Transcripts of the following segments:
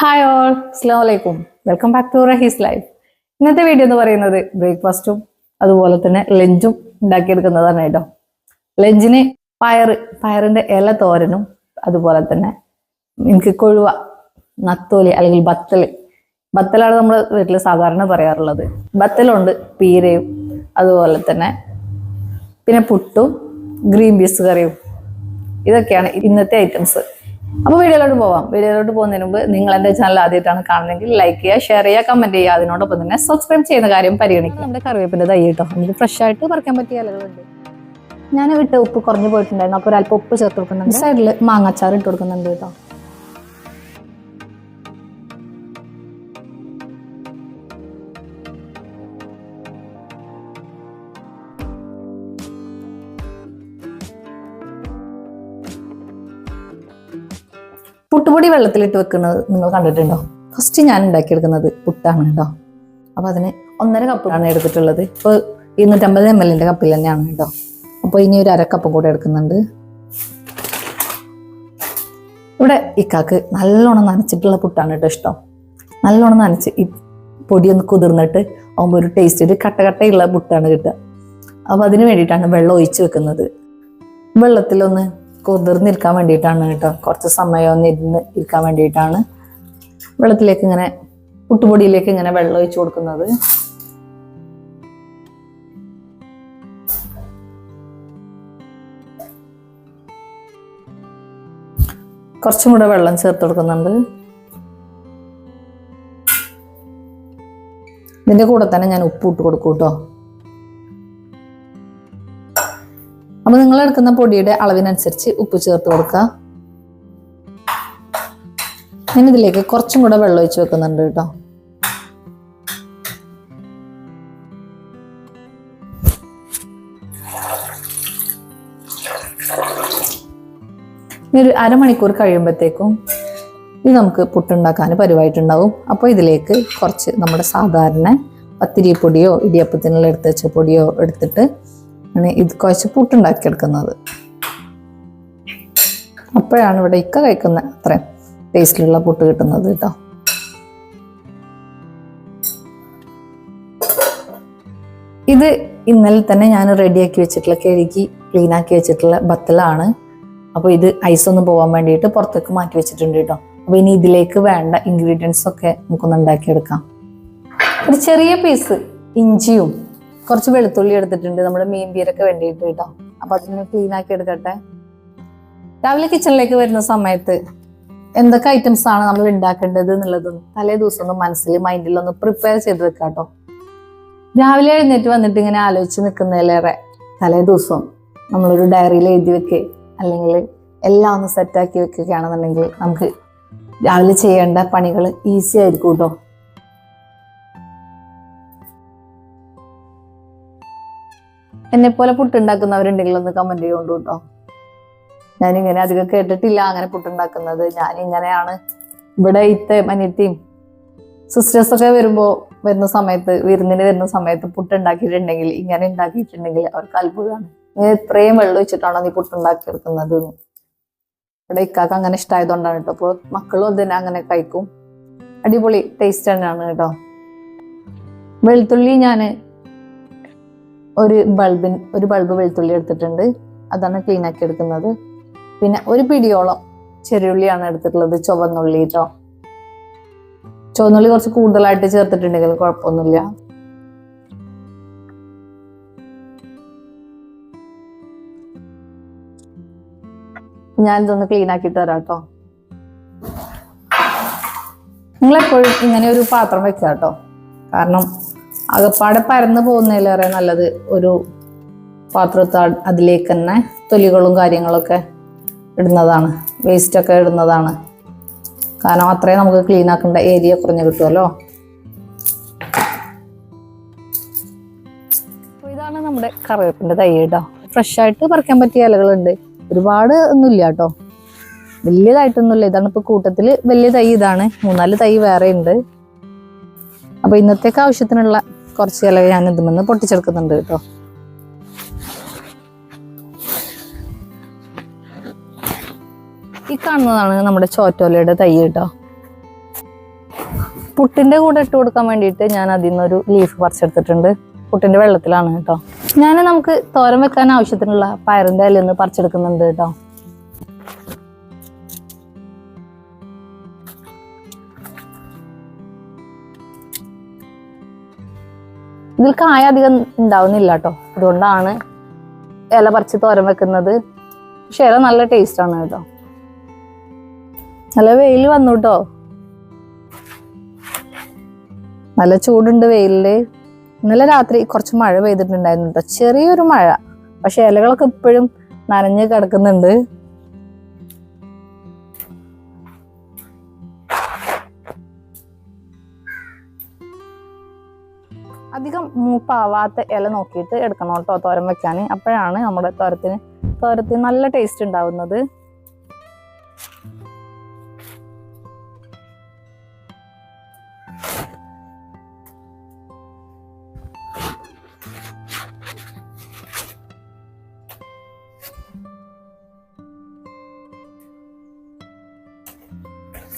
Hi all അസ്സാം വലൈക്കും welcome back to Rahees life ഇന്നത്തെ വീഡിയോ എന്ന് പറയുന്നത് ബ്രേക്ക്ഫാസ്റ്റും അതുപോലെ തന്നെ ലഞ്ചും ഉണ്ടാക്കിയെടുക്കുന്നതാണ് കേട്ടോ. ലഞ്ചിന് പയറ് പയറിന്റെ ഇല തോരനും അതുപോലെ തന്നെ എനിക്ക് കൊഴുവ നത്തോലി അല്ലെങ്കിൽ ബത്തൽ ബത്തലാണ് നമ്മൾ വീട്ടിൽ സാധാരണ പറയാറുള്ളത്. ബത്തലുണ്ട് പീരയും അതുപോലെ തന്നെ പിന്നെ പുട്ടും ഗ്രീൻ പീസ് കറിയും. ഇതൊക്കെയാണ് ഇന്നത്തെ ഐറ്റംസ് അപ്പൊ വീഡിയോയിലോട്ട് പോവാം. വീഡിയോയിലോട്ട് പോകുന്നതിന് മുമ്പ് നിങ്ങൾ എന്റെ ചാനൽ ആദ്യമായിട്ടാണ് കാണുന്നതെങ്കിൽ ലൈക്ക് ചെയ്യുക ഷെയർ ചെയ്യുക കമന്റ് ചെയ്യുക. അതിനോടൊപ്പം തന്നെ സബ്സ്ക്രൈബ് ചെയ്യുന്ന കാര്യം പരിഗണിക്കുക. നമ്മുടെ കറിവേപ്പിന്റെ തൈ കേട്ടോ. നമുക്ക് ഫ്രഷ് ആയിട്ട് പറിക്കാൻ പറ്റിയ ഇലകളുണ്ട്. ഞാൻ ഇട്ട് ഉപ്പ് കുറഞ്ഞു പോയിട്ടുണ്ടായിരുന്നു. അപ്പോൾ ഒരല്പം ഉപ്പ് ചേർത്ത് കൊടുക്കുന്നുണ്ട്. സൈഡിൽ മാങ്ങാച്ചാർ ഇട്ട് കൊടുക്കുന്നുണ്ട് കേട്ടോ. പുട്ടുപൊടി വെള്ളത്തിലിട്ട് വെക്കുന്നത് നിങ്ങൾ കണ്ടിട്ടുണ്ടോ? ഫസ്റ്റ് ഞാൻ ഉണ്ടാക്കിയെടുക്കുന്നത് പുട്ടാണ് കേട്ടോ. അപ്പൊ അതിന് ഒന്നര കപ്പാണ് എടുത്തിട്ടുള്ളത്. ഇപ്പോൾ ഇരുന്നൂറ്റമ്പത് എം എല്ലിന്റെ കപ്പിൽ തന്നെയാണ് കേട്ടോ. അപ്പോൾ ഇനി ഒരു അരക്കപ്പും കപ്പും കൂടെ എടുക്കുന്നുണ്ട്. ഇവിടെ ഇക്കാക്ക് നല്ലോണം നനച്ചിട്ടുള്ള പുട്ടാണ് കേട്ടോ ഇഷ്ടം. നല്ലോണം നനച്ച് ഈ പൊടിയൊന്ന് കുതിർന്നിട്ട് ആകുമ്പോൾ ഒരു ടേസ്റ്റ് ഒരു കട്ട കട്ടയുള്ള പുട്ടാണ് കിട്ടുക. അപ്പോൾ അതിന് വേണ്ടിയിട്ടാണ് വെള്ളം ഒഴിച്ച് വെക്കുന്നത്. വെള്ളത്തിലൊന്ന് കുതിർന്നിരിക്കാൻ വേണ്ടിയിട്ടാണ് കേട്ടോ. കുറച്ച് സമയം ഒന്ന് ഇരുന്ന് ഇരിക്കാൻ വേണ്ടിയിട്ടാണ് വെള്ളത്തിലേക്ക് ഇങ്ങനെ പുട്ടുപൊടിയിലേക്ക് ഇങ്ങനെ വെള്ളം ഒഴിച്ചു കൊടുക്കുന്നത്. കുറച്ചും കൂടെ വെള്ളം ചേർത്ത് കൊടുക്കുന്നുണ്ട്. ഇതിന്റെ കൂടെ തന്നെ ഞാൻ ഉപ്പ് ഇട്ട് കൊടുക്കും കേട്ടോ. അപ്പൊ നിങ്ങൾ എടുക്കുന്ന പൊടിയുടെ അളവിനനുസരിച്ച് ഉപ്പ് ചേർത്ത് കൊടുക്കുക ഞാൻ ഇതിലേക്ക് കുറച്ചും കൂടെ വെള്ളം ഒഴിച്ച് വെക്കുന്നുണ്ട് കേട്ടോ. ഇനി ഒരു അരമണിക്കൂർ കഴിയുമ്പോഴത്തേക്കും ഇത് നമുക്ക് പുട്ടുണ്ടാക്കാൻ പരിവായിട്ടുണ്ടാവും. അപ്പോൾ ഇതിലേക്ക് കുറച്ച് നമ്മുടെ സാധാരണ പത്തിരി പൊടിയോ ഇടിയപ്പത്തിനുള്ള എടുത്ത് വെച്ച പൊടിയോ എടുത്തിട്ട് ഇത് കുഴച്ച് പുട്ടുണ്ടാക്കിയെടുക്കുന്നത് അപ്പോഴാണ് ഇവിടെ ഇക്ക കഴിക്കുന്ന. അത്രയും ടേസ്റ്റിലുള്ള പുട്ട് കിട്ടുന്നത് കേട്ടോ. ഇത് ഇന്നലെ തന്നെ ഞാൻ റെഡിയാക്കി വെച്ചിട്ടുള്ള കഴുകി ക്ലീൻ ആക്കി വെച്ചിട്ടുള്ള ബത്തലാണ്. അപ്പോൾ ഇത് ഐസ് ഒന്ന് പോകാൻ വേണ്ടിയിട്ട് പുറത്തേക്ക് മാറ്റി വെച്ചിട്ടുണ്ട് കേട്ടോ. അപ്പോൾ ഇനി ഇതിലേക്ക് വേണ്ട ഇൻഗ്രീഡിയൻസ് ഒക്കെ നമുക്കൊന്ന് ഉണ്ടാക്കിയെടുക്കാം. ഒരു ചെറിയ പീസ് ഇഞ്ചിയും കുറച്ച് വെളുത്തുള്ളി എടുത്തിട്ടുണ്ട്. നമ്മുടെ മീൻ പീരൊക്കെ വേണ്ടിയിട്ട് കേട്ടോ. അപ്പൊ അതിന് ക്ലീൻ ആക്കി എടുക്കട്ടെ. രാവിലെ കിച്ചണിലേക്ക് വരുന്ന സമയത്ത് എന്തൊക്കെ ഐറ്റംസ് ആണ് നമ്മൾ ഉണ്ടാക്കേണ്ടത് എന്നുള്ളതും തലേ ദിവസം ഒന്ന് മനസ്സിൽ മൈൻഡിൽ ഒന്ന് പ്രിപ്പയർ ചെയ്ത് വെക്കാം കേട്ടോ. രാവിലെ എഴുന്നേറ്റ് വന്നിട്ട് ഇങ്ങനെ ആലോചിച്ച് നിൽക്കുന്നതിലേറെ തലേ ദിവസം നമ്മളൊരു ഡയറിയിൽ എഴുതി വെക്കുക അല്ലെങ്കിൽ എല്ലാം ഒന്ന് സെറ്റാക്കി വെക്കുകയാണെന്നുണ്ടെങ്കിൽ നമുക്ക് രാവിലെ ചെയ്യേണ്ട പണികൾ ഈസി ആയിരിക്കും കേട്ടോ. എന്നെ പോലെ പുട്ടുണ്ടാക്കുന്നവരുണ്ടെങ്കിൽ ഒന്ന് കമന്റ് ചെയ്യുകൊണ്ടു കേട്ടോ ഞാനിങ്ങനെ അധികം കേട്ടിട്ടില്ല അങ്ങനെ പുട്ടുണ്ടാക്കുന്നത്. ഞാനിങ്ങനെയാണ് ഇവിടെ ഇത്തെ അനിയത്തിയും സിസ്റ്റേഴ്സ് ഒക്കെ വരുമ്പോ വരുന്ന സമയത്ത് വിരുന്നിന് വരുന്ന സമയത്ത് പുട്ടുണ്ടാക്കിയിട്ടുണ്ടെങ്കിൽ ഇങ്ങനെ ഉണ്ടാക്കിയിട്ടുണ്ടെങ്കിൽ അവർക്ക് അത്ഭുതമാണ് നീ ഇത്രയും വെള്ളം വെച്ചിട്ടാണോ നീ പുട്ടുണ്ടാക്കിയെടുക്കുന്നത് എടുക്കുന്നത് ഇവിടെ ഇക്കാക്ക് അങ്ങനെ ഇഷ്ടമായതുകൊണ്ടാണ് കേട്ടോ അപ്പോൾ മക്കളും അതിനെ അങ്ങനെ കഴിക്കും. അടിപൊളി ടേസ്റ്റ് തന്നെയാണ് കേട്ടോ വെളുത്തുള്ളി ഞാൻ ഒരു ബൾബിൻ ഒരു ബൾബ് വെളുത്തുള്ളി എടുത്തിട്ടുണ്ട്. അതാണ് ക്ലീൻ ആക്കി എടുക്കുന്നത്. പിന്നെ ഒരു പിടിയോളം ചെറിയുള്ളിയാണ് എടുത്തിട്ടുള്ളത് ചുവന്നുള്ളി കേട്ടോ ചുവന്നുള്ളി കുറച്ച് കൂടുതലായിട്ട് ചേർത്തിട്ടുണ്ടെങ്കിൽ കുഴപ്പമൊന്നുമില്ല. ഞാൻ ഇതൊന്ന് ക്ലീൻ ആക്കി തരാം കേട്ടോ നിങ്ങളെപ്പോഴും ഇങ്ങനെ ഒരു പാത്രം വെക്കുക കേട്ടോ കാരണം അകപ്പാടെ പരന്നു പോകുന്നതിലേറെ നല്ലത് ഒരു പാത്രത്ത അതിലേക്ക് തന്നെ തൊലികളും കാര്യങ്ങളൊക്കെ ഇടുന്നതാണ്. വേസ്റ്റൊക്കെ ഇടുന്നതാണ്. കാരണം അത്രയും നമുക്ക് ക്ലീൻ ആക്കേണ്ട ഏരിയ കുറഞ്ഞു കിട്ടുമല്ലോ അപ്പോൾ ഇതാണ് നമ്മുടെ കറിവേപ്പിന്റെ തൈ കേട്ടോ. ഫ്രഷ് ആയിട്ട് പറിക്കാൻ പറ്റിയ ഇലകളുണ്ട്. ഒരുപാട് ഒന്നുമില്ല കേട്ടോ. വലിയതായിട്ടൊന്നുമില്ല. ഇതാണ് ഇപ്പോൾ കൂട്ടത്തിൽ വലിയ തൈ ഇതാണ്. മൂന്നാൽ തൈ വേറെ ഉണ്ട്. അപ്പൊ ഇന്നത്തേക്ക് ആവശ്യത്തിനുള്ള കുറച്ച് ചിലവ് ഞാൻ ഇതുമെന്ന് പൊട്ടിച്ചെടുക്കുന്നുണ്ട് കേട്ടോ. ഈ കാണുന്നതാണ് നമ്മുടെ ചോറ്റോലയുടെ തൈ കേട്ടോ. പുട്ടിന്റെ കൂടെ ഇട്ട് കൊടുക്കാൻ വേണ്ടിയിട്ട് ഞാൻ അതിൽ നിന്നൊരു ലീഫ് പറിച്ചെടുത്തിട്ടുണ്ട്. പുട്ടിന്റെ വെള്ളത്തിലാണ് കേട്ടോ. ഞാൻ നമുക്ക് തോരം വെക്കാൻ ആവശ്യത്തിനുള്ള പയറിന്റെ ഇലയിൽ നിന്ന് പറിച്ചെടുക്കുന്നുണ്ട് കേട്ടോ. ഇതിൽ കായ അധികം ഉണ്ടാവുന്നില്ല കേട്ടോ അതുകൊണ്ടാണ് ഇല പറിച്ച് തോരൻ വെക്കുന്നത്. പക്ഷെ ഇല നല്ല ടേസ്റ്റ് ആണ് കേട്ടോ നല്ല വെയിൽ വന്നു കേട്ടോ നല്ല ചൂടുണ്ട് വെയിലിൽ. ഇന്നലെ രാത്രി കുറച്ച് മഴ പെയ്തിട്ടുണ്ടായിരുന്നു കേട്ടോ ചെറിയൊരു മഴ. പക്ഷെ ഇലകളൊക്കെ ഇപ്പോഴും നനഞ്ഞ് കിടക്കുന്നുണ്ട്. മൂപ്പാവാത്ത ഇല നോക്കിയിട്ട് എടുക്കണം കേട്ടോ തോരം വെക്കാൻ അപ്പോഴാണ് നമ്മുടെ തോരത്തിന് തോരത്തിന് നല്ല ടേസ്റ്റ് ഉണ്ടാവുന്നത്.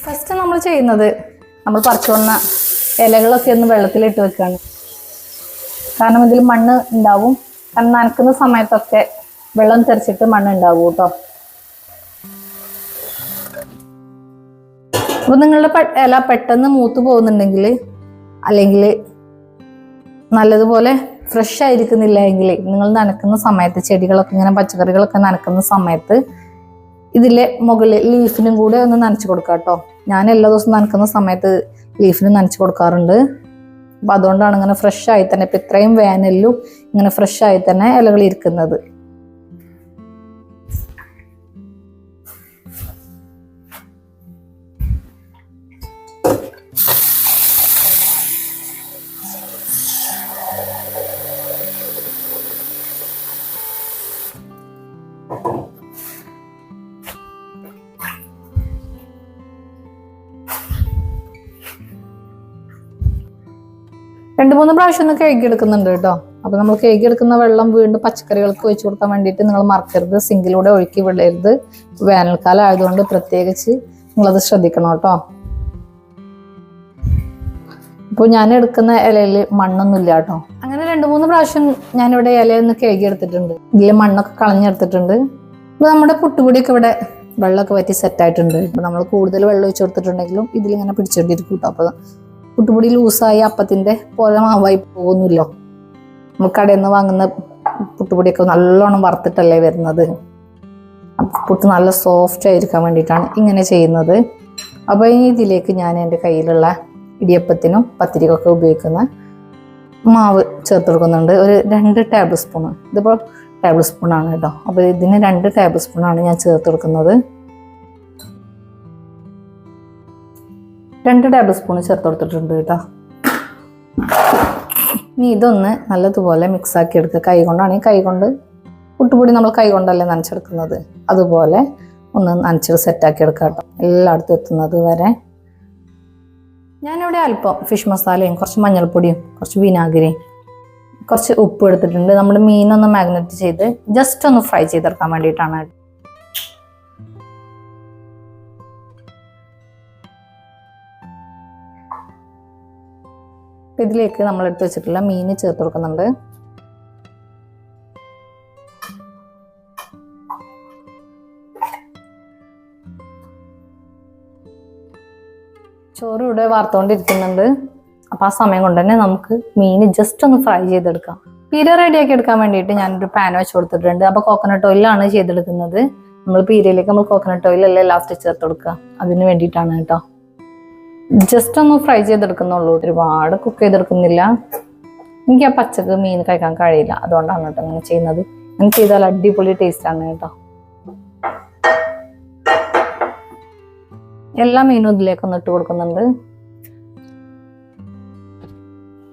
ഫസ്റ്റ് നമ്മൾ ചെയ്യുന്നത് നമ്മൾ പറിച്ചു വന്ന ഇലകളൊക്കെ ഒന്ന് വെള്ളത്തിലിട്ട് വെക്കുകയാണ് കാരണം ഇതിൽ മണ്ണ് ഉണ്ടാവും. കാരണം നനക്കുന്ന സമയത്തൊക്കെ വെള്ളം തെറിച്ചിട്ട് മണ്ണ് ഉണ്ടാവും കേട്ടോ. അപ്പൊ നിങ്ങളുടെ ഇല പെട്ടെന്ന് മൂത്ത് പോകുന്നുണ്ടെങ്കിൽ അല്ലെങ്കിൽ നല്ലതുപോലെ ഫ്രഷ് ആയിരിക്കുന്നില്ല എങ്കിൽ നിങ്ങൾ നനക്കുന്ന സമയത്ത് ചെടികളൊക്കെ ഇങ്ങനെ പച്ചക്കറികളൊക്കെ നനക്കുന്ന സമയത്ത് ഇതിലെ മുകളിൽ ലീഫിനും കൂടെ ഒന്ന് നനച്ചു കൊടുക്കാം കേട്ടോ ഞാൻ എല്ലാ ദിവസവും നനക്കുന്ന സമയത്ത് ലീഫിന് നനച്ചു കൊടുക്കാറുണ്ട്. അപ്പൊ അതുകൊണ്ടാണ് ഇങ്ങനെ ഫ്രഷ് ആയി തന്നെ. ഇപ്പം ഇത്രയും വേനലിലും ഇങ്ങനെ ഫ്രഷ് ആയി തന്നെ ഇലകൾ ഇരിക്കുന്നത്. മൂന്ന് പ്രാവശ്യം ഒന്ന് കഴുകി എടുക്കുന്നുണ്ട് കേട്ടോ. അപ്പൊ നമ്മൾ കഴുകി എടുക്കുന്ന വെള്ളം വീണ്ടും പച്ചക്കറികൾക്ക് ഒഴിച്ചു കൊടുക്കാൻ വേണ്ടിയിട്ട് നിങ്ങൾ മറക്കരുത്. സിങ്കിലൂടെ ഒഴുക്കി വിടരുത്. വേനൽക്കാലം ആയതുകൊണ്ട് പ്രത്യേകിച്ച് നിങ്ങളത് ശ്രദ്ധിക്കണം കേട്ടോ. ഇപ്പോൾ ഞാൻ എടുക്കുന്ന ഇലയിൽ മണ്ണൊന്നും ഇല്ല കേട്ടോ. അങ്ങനെ രണ്ട് മൂന്ന് പ്രാവശ്യം ഞാനിവിടെ ഇലയൊന്ന് കഴുകി എടുത്തിട്ടുണ്ട് ഇതിൽ മണ്ണൊക്കെ കളഞ്ഞെടുത്തിട്ടുണ്ട്. ഇപ്പൊ നമ്മുടെ പുട്ടുപൊടിയൊക്കെ ഇവിടെ വെള്ളമൊക്കെ സെറ്റായിട്ടുണ്ട് ഇപ്പൊ നമ്മൾ കൂടുതൽ വെള്ളം ഒഴിച്ചു കൊടുത്തിട്ടുണ്ടെങ്കിലും ഇതിലിങ്ങനെ പിടിച്ചോണ്ടിരിക്കും കേട്ടോ. അപ്പൊ പുട്ടുപൊടി ലൂസായി അപ്പത്തിന്റെ പോലെ മാവായി പോകുന്നില്ലോ. നമ്മൾ കടയിൽ നിന്ന് വാങ്ങുന്ന പുട്ടുപൊടിയൊക്കെ നല്ലോണം വറുത്തിട്ടല്ലേ വരുന്നത്. പുട്ട് നല്ല സോഫ്റ്റ് ആയിരിക്കാൻ വേണ്ടിയിട്ടാണ് ഇങ്ങനെ ചെയ്യുന്നത്. അപ്പോൾ ഇനി ഇതിലേക്ക് ഞാൻ എന്റെ കയ്യിലുള്ള ഇടിയപ്പത്തിനും പത്തിരിക്കൊക്കെ ഉപയോഗിക്കുന്ന മാവ് ചേർത്ത് കൊടുക്കുന്നുണ്ട്. ഒരു രണ്ട് ടേബിൾ സ്പൂൺ ഇതിപ്പോൾ ടേബിൾ സ്പൂൺ ആണ് കേട്ടോ. അപ്പോൾ ഇതിന് രണ്ട് ടേബിൾ സ്പൂൺ ആണ് ഞാൻ ചേർത്ത് കൊടുക്കുന്നത്. രണ്ട് ടേബിൾ സ്പൂൺ ചേർത്ത് കൊടുത്തിട്ടുണ്ട് കേട്ടോ. ഇനി ഇതൊന്ന് നല്ലതുപോലെ മിക്സ് ആക്കി എടുക്കുക. കൈ കൊണ്ടാണെങ്കിൽ കൈ കൊണ്ട് പുട്ടുപൊടി നമ്മൾ കൈ കൊണ്ടല്ലേ നനച്ചെടുക്കുന്നത്. അതുപോലെ ഒന്ന് നനച്ച് സെറ്റാക്കി എടുക്കുക കേട്ടോ. എല്ലായിടത്തും എത്തുന്നത് വരെ. ഞാനിവിടെ അല്പം ഫിഷ് മസാലയും കുറച്ച് മഞ്ഞൾപ്പൊടിയും കുറച്ച് വിനാഗിരിയും കുറച്ച് ഉപ്പ് എടുത്തിട്ടുണ്ട്. നമ്മുടെ മീനൊന്ന് മാഗ്നറ്റ് ചെയ്ത് ജസ്റ്റ് ഒന്ന് ഫ്രൈ ചെയ്തെടുക്കാൻ വേണ്ടിയിട്ടാണ് അപ്പൊ ഇതിലേക്ക് നമ്മൾ എടുത്ത് വെച്ചിട്ടുള്ള മീൻ ചേർത്ത് കൊടുക്കുന്നുണ്ട്. ചോറ് ഇവിടെ വാർത്തുകൊണ്ടിരിക്കുന്നുണ്ട് അപ്പോൾ ആ സമയം കൊണ്ട് തന്നെ നമുക്ക് മീൻ ജസ്റ്റ് ഒന്ന് ഫ്രൈ ചെയ്തെടുക്കാം. പീര റെഡിയാക്കി എടുക്കാൻ വേണ്ടിയിട്ട് ഞാനൊരു പാൻ വെച്ച് കൊടുത്തിട്ടുണ്ട്. അപ്പോൾ കോക്കനട്ട് ഓയിലാണ് ചെയ്തെടുക്കുന്നത്. നമ്മൾ പീരയിലേക്ക് നമ്മൾ കോക്കനട്ട് ഓയിലല്ലേ ലാസ്റ്റ് ചേർത്ത് കൊടുക്കുക. അതിന് വേണ്ടിയിട്ടാണ് കേട്ടോ. ജസ്റ്റ് ഒന്ന് ഫ്രൈ ചെയ്തെടുക്കുന്നുള്ളൂ. ഒരുപാട് കുക്ക് ചെയ്തെടുക്കുന്നില്ല. എനിക്ക് ആ പച്ചക്ക് മീൻ കഴിക്കാൻ കഴിയില്ല. അതുകൊണ്ടാണ് കേട്ടോ അങ്ങനെ ചെയ്യുന്നത്. അങ്ങനെ ചെയ്താൽ അടിപൊളി ടേസ്റ്റ് ആണ് കേട്ടോ. എല്ലാ മീനും ഇതിലേക്ക് ഒന്ന് ഇട്ട് കൊടുക്കുന്നുണ്ട്.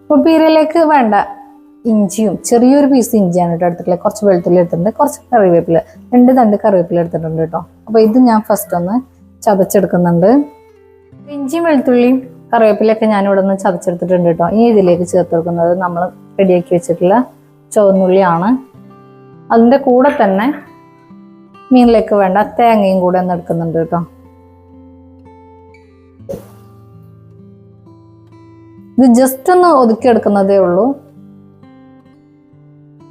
അപ്പോൾ പീരയിലേക്ക് വേണ്ട ഇഞ്ചിയും ചെറിയൊരു പീസ് ഇഞ്ചിയാണ് കേട്ടോ എടുത്തിട്ടുള്ളത്. കുറച്ച് വെളുത്തുള്ളി എടുത്തിട്ടുണ്ട് കുറച്ച് കറിവേപ്പില രണ്ട് തണ്ട് കറിവേപ്പില എടുത്തിട്ടുണ്ട് കേട്ടോ. അപ്പോൾ ഇത് ഞാൻ ഫസ്റ്റ് ഒന്ന് ചതച്ചെടുക്കുന്നുണ്ട്. ഇഞ്ചിയും വെളുത്തുള്ളിയും കറിവേപ്പിലൊക്കെ ഞാൻ ഇവിടെ നിന്ന് ചതച്ചെടുത്തിട്ടുണ്ട് കേട്ടോ. ഈ ഇതിലേക്ക് ചേർത്ത് വെക്കുന്നത് നമ്മൾ റെഡിയാക്കി വെച്ചിട്ടുള്ള ചുവന്നുള്ളിയാണ്. അതിന്റെ കൂടെ തന്നെ മീനിലേക്ക് വേണ്ട തേങ്ങയും കൂടെ ഒന്ന് എടുക്കുന്നുണ്ട് കേട്ടോ. ഇത് ജസ്റ്റ് ഒന്ന് ഒതുക്കിയെടുക്കുന്നതേ ഉള്ളൂ.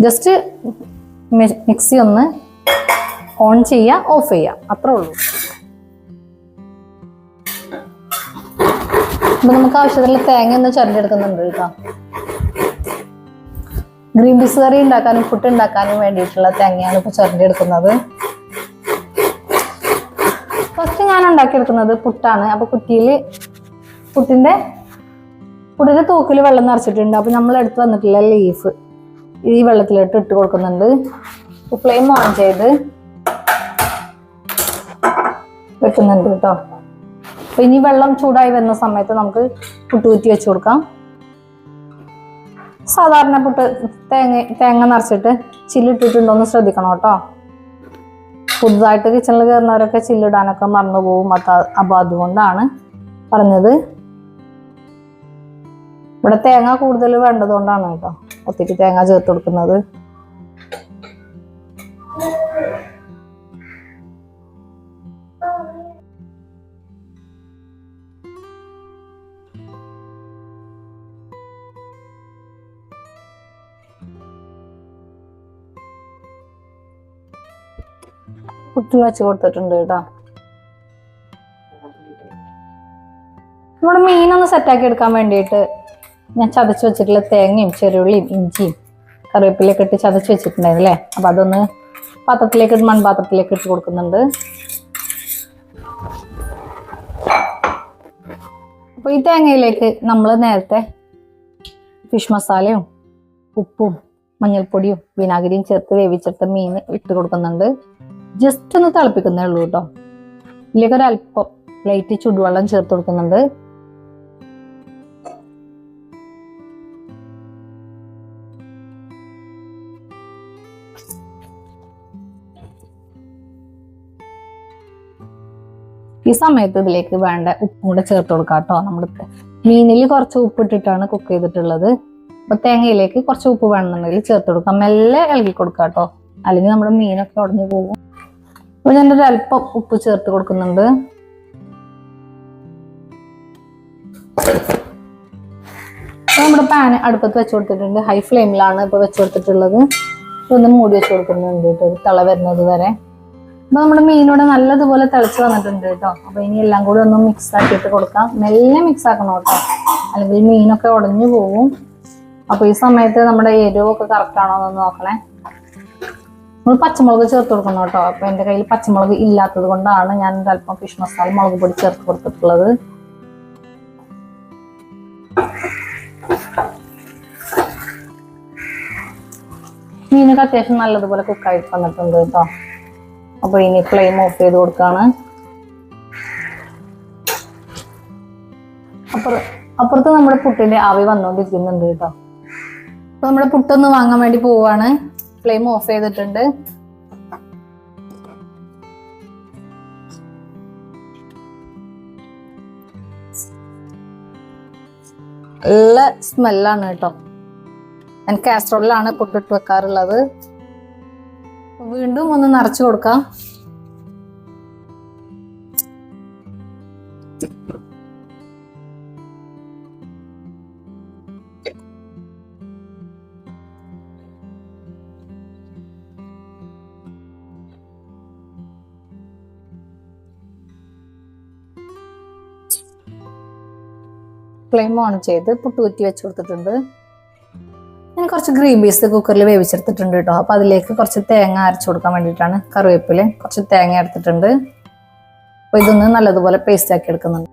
ജസ്റ്റ് മിക്സി ഒന്ന് ഓൺ ചെയ്യുക ഓഫ് ചെയ്യുക. അത്രേ ഉള്ളൂ. അപ്പൊ നമുക്ക് ആവശ്യത്തിൽ തേങ്ങ ഒന്ന് ചുരണ്ടെടുക്കുന്നുണ്ട് കേട്ടോ. ഗ്രീൻ പീസ് കറി ഉണ്ടാക്കാനും പുട്ട് ഉണ്ടാക്കാനും വേണ്ടിയിട്ടുള്ള തേങ്ങയാണ് ഇപ്പൊ ചുരണ്ടെടുക്കുന്നത്. ഫസ്റ്റ് ഞാൻ ഉണ്ടാക്കിയെടുക്കുന്നത് പുട്ടാണ്. അപ്പൊ കുറ്റിയിൽ പുട്ടിന്റെ പുട്ടിന്റെ തൂക്കിൽ വെള്ളം നിറച്ചിട്ടുണ്ട്. അപ്പൊ നമ്മൾ എടുത്ത് വന്നിട്ടുള്ള ലീഫ് ഈ വെള്ളത്തിലിട്ട് ഇട്ട് കൊടുക്കുന്നുണ്ട്. ഫ്ലെയിം ഓൺ ചെയ്ത് വെക്കുന്നുണ്ട് കേട്ടോ. അപ്പൊ ഇനി വെള്ളം ചൂടായി വരുന്ന സമയത്ത് നമുക്ക് പുട്ട് കുറ്റി വെച്ച് കൊടുക്കാം. സാധാരണ പുട്ട് തേങ്ങ തേങ്ങ നിറച്ചിട്ട് ചില്ലിട്ടിട്ടുണ്ടോ എന്ന് ശ്രദ്ധിക്കണം കേട്ടോ. പുതുതായിട്ട് കിച്ചണിൽ കയറുന്നവരൊക്കെ ചില്ലിടാനൊക്കെ മറന്നു പോകും. അത് അപ്പൊ അതുകൊണ്ടാണ് പറഞ്ഞത്. ഇവിടെ തേങ്ങ കൂടുതൽ വേണ്ടതുകൊണ്ടാണ് കേട്ടോ. ഒത്തിരി തേങ്ങ ചേർത്ത് കൊടുക്കുന്നത്. പുട്ട് വെച്ച് കൊടുത്തിട്ടുണ്ട് കേട്ടോ. നമ്മുടെ മീനൊന്ന് സെറ്റാക്കി എടുക്കാൻ വേണ്ടിയിട്ട് ഞാൻ ചതച്ച് വെച്ചിട്ടുള്ള തേങ്ങയും ചെറുള്ളിയും ഇഞ്ചിയും കറിവേപ്പിലൊക്കെ ഇട്ട് ചതച്ച് വെച്ചിട്ടുണ്ടായിരുന്നു അല്ലേ? അപ്പൊ അതൊന്ന് പാത്രത്തിലേക്ക് മൺപാത്രത്തിലേക്ക് ഇട്ട് കൊടുക്കുന്നുണ്ട്. അപ്പോൾ ഈ തേങ്ങയിലേക്ക് നമ്മൾ നേരത്തെ ഫിഷ് മസാലയും ഉപ്പും മഞ്ഞൾപ്പൊടിയും വിനാഗിരിയും ചേർത്ത് വേവിച്ചെടുത്ത മീൻ ഇട്ട് കൊടുക്കുന്നുണ്ട്. ജസ്റ്റ് ഒന്ന് തിളപ്പിക്കുന്നേ ഉള്ളൂ കേട്ടോ ഇതിലേക്ക് അല്പം ലൈറ്റ് ചുടുവെള്ളം ചേർത്ത് കൊടുക്കുന്നുണ്ട്. ഈ സമയത്ത് ഇതിലേക്ക് വേണ്ട ഉപ്പും കൂടെ ചേർത്ത് കൊടുക്കാം കേട്ടോ നമ്മൾ മീനിൽ കുറച്ച് ഉപ്പ് ഇട്ടിട്ടാണ് കുക്ക് ചെയ്തിട്ടുള്ളത്. അപ്പൊ തേങ്ങയിലേക്ക് കുറച്ച് ഉപ്പ് വേണമെന്നുണ്ടെങ്കിൽ ചേർത്ത് കൊടുക്കാം. മെല്ലെ ഇളകി കൊടുക്കാം കേട്ടോ അല്ലെങ്കിൽ നമ്മുടെ മീനൊക്കെ ഉടഞ്ഞു പോകും. അപ്പൊ ഞാനൊരു അല്പം ഉപ്പ് ചേർത്ത് കൊടുക്കുന്നുണ്ട്. നമ്മുടെ പാൻ അടുപ്പത്ത് വെച്ച് കൊടുത്തിട്ടുണ്ട്. ഹൈ ഫ്ലെയിമിലാണ് ഇപ്പോൾ വെച്ച് കൊടുത്തിട്ടുള്ളത്. ഒന്ന് മൂടി വെച്ച് കൊടുക്കുന്നുണ്ട് കേട്ടോ ഒരു തള വരുന്നത് വരെ. അപ്പോൾ നമ്മുടെ മീനോടെ നല്ലതുപോലെ തിളച്ച് വന്നിട്ടുണ്ട് കേട്ടോ. അപ്പോൾ ഇനി എല്ലാം കൂടി ഒന്ന് മിക്സ് ആക്കിയിട്ട് കൊടുക്കാം. മെല്ലെ മിക്സ് ആക്കണം കേട്ടോ. അല്ലെങ്കിൽ മീനൊക്കെ ഉടഞ്ഞു പോകും അപ്പോൾ ഈ സമയത്ത് നമ്മുടെ എരിവൊക്കെ കറക്റ്റാണോ എന്ന് നോക്കണേ. നമ്മൾ പച്ചമുളക് ചേർത്ത് കൊടുക്കണം കേട്ടോ. അപ്പൊ എന്റെ കയ്യിൽ പച്ചമുളക് ഇല്ലാത്തത് കൊണ്ടാണ് ഞാൻ അല്പം ഫിഷ് മസാല മുളക് പൊടി ചേർത്ത് കൊടുത്തിട്ടുള്ളത്. മീനൊക്കെ അത്യാവശ്യം നല്ലതുപോലെ കുക്കായിട്ട് വന്നിട്ടുണ്ട് കേട്ടോ. അപ്പൊ ഇനി ഫ്ലെയിം ഓഫ് ചെയ്ത് കൊടുക്കാണ്. അപ്പുറം അപ്പുറത്ത് നമ്മുടെ പുട്ടിന്റെ ആവി വന്നുകൊണ്ടിരിക്കുന്നുണ്ട് കേട്ടോ. അപ്പൊ നമ്മുടെ പുട്ടൊന്ന് വാങ്ങാൻ വേണ്ടി പോവാണ്. ഫ്ലെയിം ഓഫ് ചെയ്തിട്ടുണ്ട്. നല്ല സ്മെല്ലാണ് കേട്ടോ. ഞാൻ കാസ്ട്രോളിലാണ് പൊട്ടിട്ട് വെക്കാറുള്ളത്. വീണ്ടും ഒന്ന് നിറച്ചു കൊടുക്കാം. ഫ്ലെയിം ഓൺ ചെയ്ത് പുട്ട് കുറ്റി വെച്ച് കൊടുത്തിട്ടുണ്ട്. ഞാൻ കുറച്ച് ഗ്രീൻ പീസ് കുക്കറിൽ വേവിച്ചെടുത്തിട്ടുണ്ട് കേട്ടോ. അപ്പോൾ അതിലേക്ക് കുറച്ച് തേങ്ങ അരച്ചു കൊടുക്കാൻ വേണ്ടിയിട്ടാണ് കറിവേപ്പിൽ കുറച്ച് തേങ്ങ എടുത്തിട്ടുണ്ട്. അപ്പോൾ ഇതൊന്ന് നല്ലതുപോലെ പേസ്റ്റ് ആക്കി എടുക്കുന്നുണ്ട്.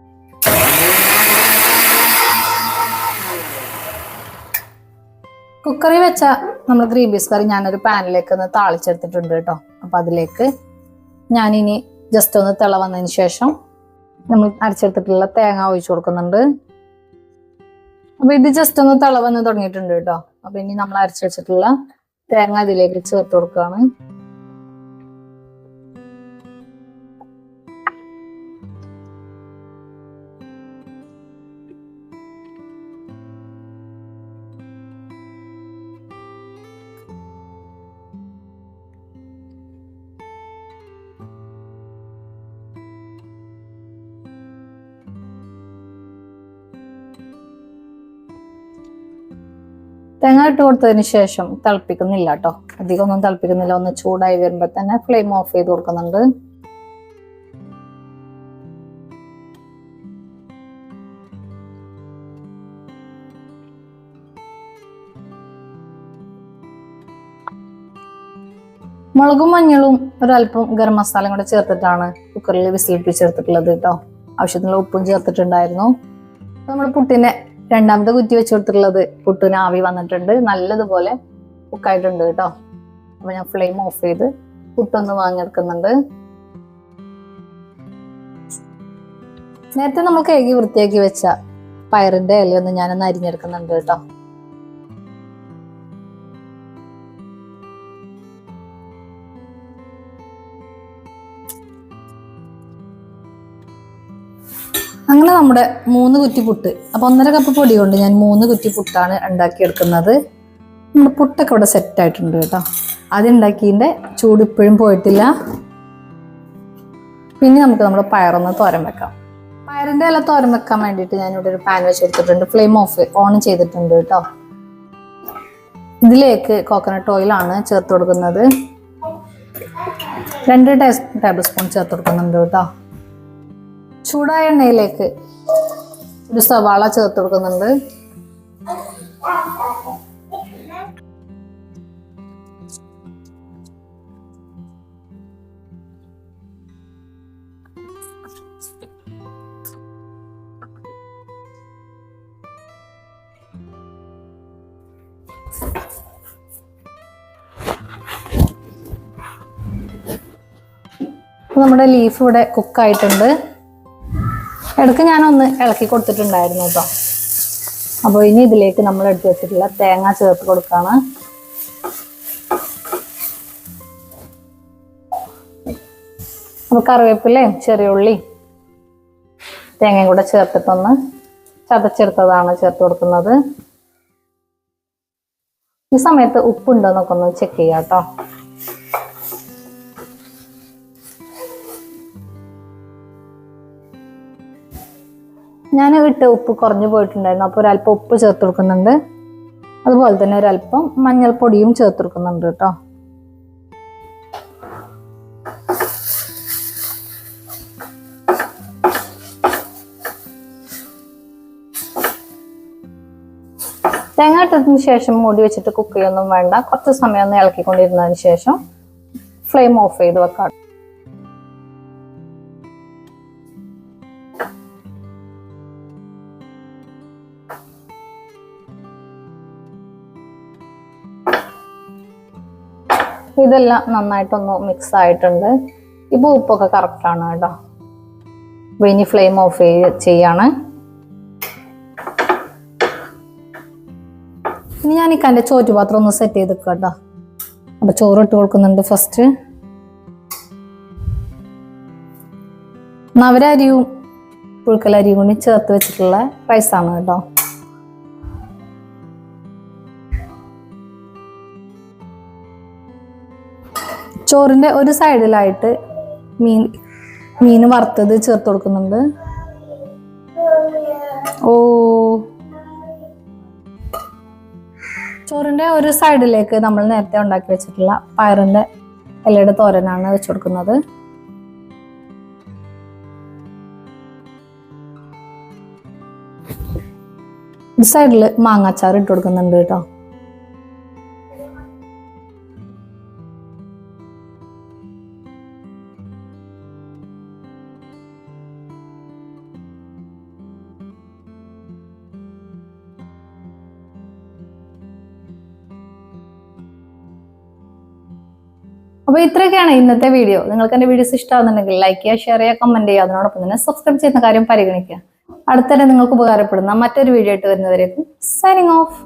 കുക്കറിൽ വെച്ച നമ്മൾ ഗ്രീൻ പീസ് കറി ഞാനൊരു പാനിലേക്ക് ഒന്ന് താളിച്ചെടുത്തിട്ടുണ്ട് കേട്ടോ. അപ്പം അതിലേക്ക് ഞാനിനി ജസ്റ്റ് ഒന്ന് തിള വന്നതിന് ശേഷം നമ്മൾ അരച്ചെടുത്തിട്ടുള്ള തേങ്ങ ഒഴിച്ചു കൊടുക്കുന്നുണ്ട്. അപ്പൊ ഇത് ജസ്റ്റ് ഒന്ന് തിളവന്ന് തുടങ്ങിയിട്ടുണ്ട് കേട്ടോ. അപ്പൊ ഇനി നമ്മൾ അരച്ചു വെച്ചിട്ടുള്ള തേങ്ങ ഇതിലേക്ക് ചേർത്ത് കൊടുക്കുകയാണ്. തേങ്ങ ഇട്ട് കൊടുത്തതിന് ശേഷം തിളപ്പിക്കുന്നില്ല കേട്ടോ അധികം ഒന്നും തിളപ്പിക്കുന്നില്ല. ഒന്ന് ചൂടായി വരുമ്പോൾ തന്നെ ഫ്ലെയിം ഓഫ് ചെയ്ത് കൊടുക്കുന്നുണ്ട്. മുളകും മഞ്ഞളും ഒരല്പം ഗരം മസാലയും കൂടെ ചേർത്തിട്ടാണ് കുക്കറിൽ വിസിലിപ്പിച്ചെടുത്തിട്ടുള്ളത് കേട്ടോ ആവശ്യത്തിനുള്ള ഉപ്പും ചേർത്തിട്ടുണ്ടായിരുന്നു. നമ്മൾ പുട്ടിനെ രണ്ടാമത്തെ കുറ്റി വെച്ച് കൊടുത്തിട്ടുള്ളത് പുട്ടിന് ആവി വന്നിട്ടുണ്ട്. നല്ലതുപോലെ കുക്കായിട്ടുണ്ട് കേട്ടോ. അപ്പൊ ഞാൻ ഫ്ലെയിം ഓഫ് ചെയ്ത് പുട്ടൊന്ന് വാങ്ങിയെടുക്കുന്നുണ്ട്. നേരത്തെ നമ്മൾ കഴുകി വൃത്തിയാക്കി വെച്ച പയറിന്റെ ഇലയൊന്ന് ഞാനൊന്ന് അരിഞ്ഞെടുക്കുന്നുണ്ട് കേട്ടോ. അങ്ങനെ നമ്മുടെ മൂന്ന് കുറ്റി പുട്ട് അപ്പൊ ഒന്നര കപ്പ് പൊടി കൊണ്ട് ഞാൻ മൂന്ന് കുറ്റി പുട്ടാണ് ഉണ്ടാക്കിയെടുക്കുന്നത്. നമ്മുടെ പുട്ടൊക്കെ ഇവിടെ സെറ്റ് ആയിട്ടുണ്ട് കേട്ടോ. ആദ്യം ഉണ്ടാക്കിയതിന്റെ ചൂട് ഇപ്പോഴും പോയിട്ടില്ല. പിന്നെ നമുക്ക് നമ്മുടെ പയറൊന്ന് തോരൻ വെക്കാം. പയറിന്റെ ഇല തോരൻ വെക്കാൻ വേണ്ടിയിട്ട് ഞാൻ ഇവിടെ ഒരു പാൻ വെച്ച് കൊടുത്തിട്ടുണ്ട് ഫ്ലെയിം ഓഫ് ഓൺ ചെയ്തിട്ടുണ്ട് കേട്ടോ. ഇതിലേക്ക് കോക്കനട്ട് ഓയിലാണ് ചേർത്ത് കൊടുക്കുന്നത്. രണ്ട് ടേബിൾ സ്പൂൺ ചേർത്ത് കൊടുക്കുന്നുണ്ട് കേട്ടോ. ചൂടായ എണ്ണയിലേക്ക് ഒരു സവാള ചേർത്ത് കൊടുക്കുന്നുണ്ട്. നമ്മുടെ ലീഫ് ഇവിടെ കുക്കായിട്ടുണ്ട് ഇടയ്ക്ക് ഞാനൊന്ന് ഇളക്കി കൊടുത്തിട്ടുണ്ടായിരുന്നു കേട്ടോ. അപ്പോൾ ഇനി ഇതിലേക്ക് നമ്മൾ എടുത്തു വെച്ചിട്ടുള്ള തേങ്ങ ചേർത്ത് കൊടുക്കാണ്. അപ്പോൾ കറിവേപ്പിലയും ചെറിയ ഉള്ളി തേങ്ങയും കൂടെ ചേർത്തിട്ടൊന്ന് ചതച്ചെടുത്തതാണ് ചേർത്ത് കൊടുക്കുന്നത്. ഈ സമയത്ത് ഉപ്പുണ്ടോ എന്നൊക്കെ ഒന്ന് ചെക്ക് ചെയ്യാം കേട്ടോ. ഞാൻ ഇട്ട ഉപ്പ് കുറഞ്ഞു പോയിട്ടുണ്ടായിരുന്നു. അപ്പോൾ ഒരല്പം ഉപ്പ് ചേർത്ത് കൊടുക്കുന്നുണ്ട്. അതുപോലെ തന്നെ ഒരല്പം മഞ്ഞൾപ്പൊടിയും ചേർത്ത് കൊടുക്കുന്നുണ്ട് കേട്ടോ. തേങ്ങ ഇട്ടതിന് ശേഷം മൂടി വെച്ചിട്ട് കുക്ക് ചെയ്യൊന്നും വേണ്ട. കുറച്ച് സമയം ഒന്ന് ഇളക്കിക്കൊണ്ടിരുന്നതിന് ശേഷം ഫ്ലെയിം ഓഫ് ചെയ്ത് വെക്കാം. ഇതെല്ലാം നന്നായിട്ടൊന്ന് മിക്സ് ആയിട്ടുണ്ട്. ഇപ്പോൾ ഉപ്പൊക്കെ കറക്റ്റ് ആണ് കേട്ടോ. അപ്പോൾ ഇനി ഫ്ലെയിം ഓഫ് ചെയ്യാണ്. ഇനി ഞാൻ ഈ കന്റെ ചോറ്റുപാത്രം ഒന്ന് സെറ്റ് ചെയ്ത് കേട്ടോ. അപ്പോൾ ചോറ് ഇട്ട് കൊടുക്കുന്നുണ്ട് ഫസ്റ്റ് നവരരിയും പുഴുക്കലരിയും കൂടി ചേർത്ത് വെച്ചിട്ടുള്ള റൈസാണ് കേട്ടോ. ചോറിന്റെ ഒരു സൈഡിലായിട്ട് മീൻ മീൻ വറുത്തത് ചേർത്ത് കൊടുക്കുന്നുണ്ട്. ഓ. ചോറിന്റെ ഒരു സൈഡിലേക്ക് നമ്മൾ നേരത്തെ ഉണ്ടാക്കി വെച്ചിട്ടുള്ള പയറിന്റെ ഇലയുടെ തോരനാണ് വെച്ച് കൊടുക്കുന്നത്. സൈഡിൽ മാങ്ങാച്ചാർ ഇട്ട് കൊടുക്കുന്നുണ്ട് കേട്ടോ. അപ്പോൾ ഇത്രയൊക്കെയാണ് ഇന്നത്തെ വീഡിയോ നിങ്ങൾക്ക് എന്റെ വീഡിയോസ് ഇഷ്ടമാകുന്നുണ്ടെങ്കിൽ ലൈക്ക് ചെയ്യുക ഷെയർ ചെയ്യുക കമന്റ് ചെയ്യുക. അതിനോടൊപ്പം തന്നെ സബ്സ്ക്രൈബ് ചെയ്യുന്ന കാര്യം പരിഗണിക്കുക. അടുത്തന്നെ നിങ്ങൾക്ക് ഉപകാരപ്പെടുന്ന മറ്റൊരു വീഡിയോ ആയിട്ട് വരുന്നവരേക്കും സൈനിങ് ഓഫ്